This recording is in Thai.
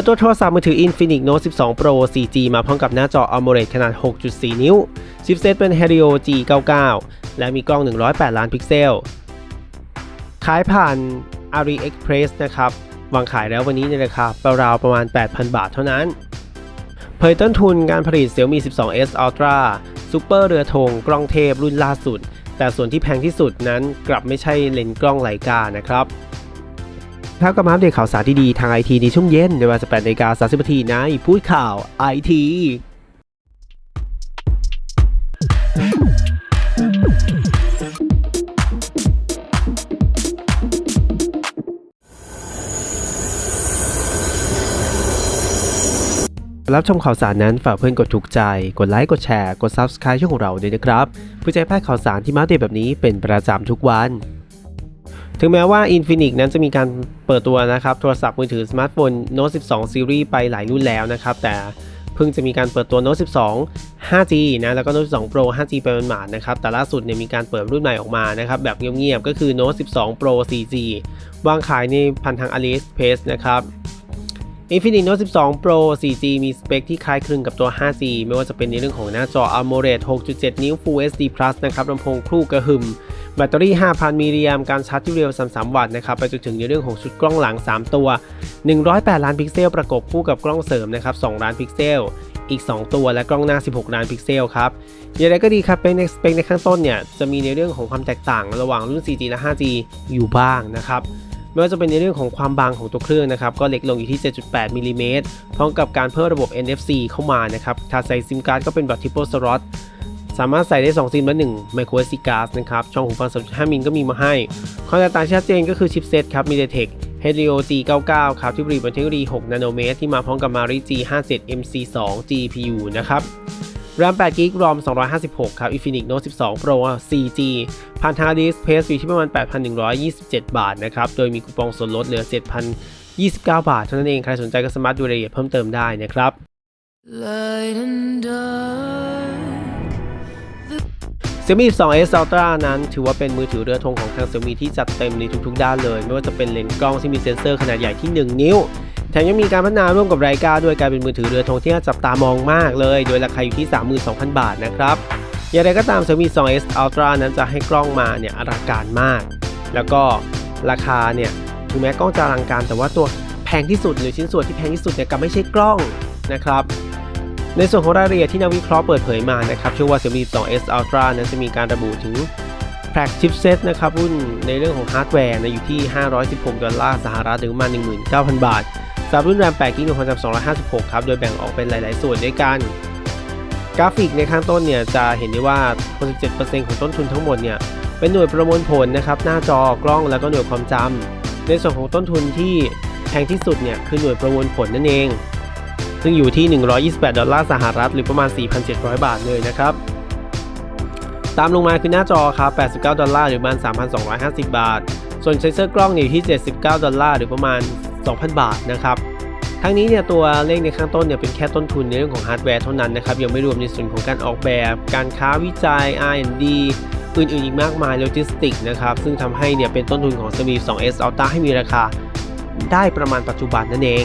ปิดตัวโทรศัพท์มือถือ Infinix Note 12 Pro 4G มาพร้อมกับหน้าจอ AMOLED ขนาด 6.4 นิ้ว ชิปเซตเป็น Helio G99 และมีกล้อง 108 ล้านพิกเซล ขายผ่าน AliExpress นะครับ วางขายแล้ววันนี้ในราคาราวๆประมาณ 8,000 บาทเท่านั้น เผยต้นทุนการผลิต Xiaomi 12s Ultra ซูเปอร์เรือธงกล้องเทพรุ่นล่าสุด แต่ส่วนที่แพงที่สุดนั้นกลับไม่ใช่เลนส์กล้องไลกานะครับ ครับก็มาอัปเดตข่าวสารดีๆทางไอทีในช่วงเย็นในเวลา18นาฬิกา30นาทีในพูดข่าวไอทีรับชมข่าวสารนั้นฝากเพื่อนกดถูกใจ กดไลค์ กดแชร์ กด Subscribe ช่องของเราด้วยนะครับ เพื่อจะให้พลาดข่าวสารที่มาเดตแบบนี้เป็นประจำทุกวัน ถึงแม้ว่า Infinix นั้นจะมีการเปิดตัวนะครับ โทรศัพท์มือถือสมาร์ทโฟน Note 12 Series ไปหลายรุ่นแล้วนะครับ แต่เพิ่งจะมีการเปิดตัว Note 12 5G นะแล้วก็ Note 12 Pro 5G ไปหมาดนะครับ แต่ล่าสุดเนี่ยมีการเปิดรุ่นใหม่ออกมานะครับ แบบเงียบๆ ก็คือ Note 12 Pro 4G วางขายในพันทาง AliExpress นะครับ Infinix Note 12 Pro 4G มีสเปคที่คล้ายคลึงกับตัว 5G ไม่ว่าจะเป็นในเรื่องของหน้าจอ AMOLED 6.7 นิ้ว Full HD Plus นะครับลำโพงครู่กระหึ่ม แบตเตอรี่ 5,000 มิลลิแอมป์การชาร์จที่เร็ว 33 วัตต์นะครับไปจนถึงในเรื่องของชุดกล้องหลัง 3 ตัว 108 ล้านพิกเซลประกบคู่กับกล้องเสริมนะครับ 2 ล้านพิกเซลอีก 2 ตัวและกล้องหน้า 16 ล้านพิกเซลครับ อย่างไรก็ดีครับเป็นในสเปคในข้างต้นเนี่ยจะมีในเรื่องของความแตกต่าง ระหว่างรุ่น 4G และ 5G อยู่บ้างนะครับไม่ว่าจะเป็นในเรื่องของความบางของตัวเครื่องนะครับก็เล็กลงอยู่ที่ 7.8มิลลิเมตรพร้อมกับการเพิ่มระบบ NFC เข้ามานะครับถ้าใส่ซิมการ์ดก็เป็นแบบ Triple Slot สามารถใส่ได้ 2 ซิมและ1 Micro SD card นะครับ ช่องหูฟัง 3.5 มิลก็มีมาให้ ความแตกต่างชัดเจนก็คือชิปเซตครับ MediaTek Helio G99 ครับ ที่ผลิตบนเทคโนโลยี 6 นาโนเมตร ที่มาพร้อมกับ Mari G57 MC2 GPU นะครับ RAM 8 g b ROM 256 ครับ Infinix Note 12 Pro 4G ผ่านทาง AliExpress อยู่ที่ประมาณ 8,127 บาทนะครับ โดยมีคูปองส่วนลดเหลือ 7,029 บาท เท่านั้นเอง ใครสนใจก็สามารถดูรายละเอียดเพิ่มเติมได้นะครับ Light and dark. Xiaomi 2S Ultra นั้นถือว่าเป็นมือถือเรือธงของทาง Xiaomi ที่จัดเต็มในทุกๆด้านเลย ไม่ว่าจะเป็นเลนส์กล้องที่มีเซ็นเซอร์ขนาดใหญ่ที่ 1 นิ้ว แถมยังมีการพัฒนาร่วมกับไรกาด้วยกลายเป็นมือถือเรือธงที่น่าจับตามองมากเลย โดยราคาอยู่ที่ 32,000 บาทนะครับ อย่างไรก็ตาม Xiaomi 2S Ultra นั้นจะให้กล้องมาเนี่ยอลังการมาก แล้วก็ราคาเนี่ยถึงแม้กล้องจะอลังการ แต่ว่าตัวแพงที่สุดหรือชิ้นส่วนที่แพงที่สุดเนี่ยกลับไม่ใช่กล้องนะครับ ในส่วนของรายละเอียดที่นักวิเคราะห์เปิดเผยมานะครับเชื่อว่า Xiaomi 12s Ultra นั้นจะมีการระบุถึงแพลกชิปเซตนะครับรุ่นในเรื่องของฮาร์ดแวร์นะอยู่ที่ 516 ดอลลาร์สหรัฐหรือประมาณ 19,000 บาทสำหรับรุ่น RAM 8 g b 1256 ครับ โดยแบ่งออกเป็นหลาย ๆ ส่วนด้วยกัน กราฟิกในข้างต้นเนี่ยจะเห็นได้ว่า 67%ของต้นทุนทั้งหมดเนี่ยเป็นหน่วยประมวลผลนะครับหน้าจอกล้องแล้วก็หน่วยความจำในส่วนของต้นทุนที่แพงที่สุดเนี่ยคือหน่วยประมวลผลนั่นเอง ซึ่งอยู่ที่ 128 ดอลลาร์สหรัฐ หรือประมาณ 4,700 บาทเลยนะครับ ตามลงมาคือหน้าจอครับ 89 ดอลลาร์หรือประมาณ 3,250 บาท ส่วนเซนเซอร์กล้องอยู่ที่ 79 ดอลลาร์หรือประมาณ 2,000 บาทนะครับ ทั้งนี้เนี่ยตัวเลขในข้างต้นเนี่ยเป็นแค่ต้นทุนในเรื่องของฮาร์ดแวร์เท่านั้นนะครับ ยังไม่รวมในส่วนของการออกแบบ การค้าวิจัย R&D อื่นๆอีกมากมายโลจิสติกนะครับ ซึ่งทำให้เนี่ยเป็นต้นทุนของ Xiaomi 2s Ultra ให้มีราคาได้ประมาณปัจจุบันนั่นเอง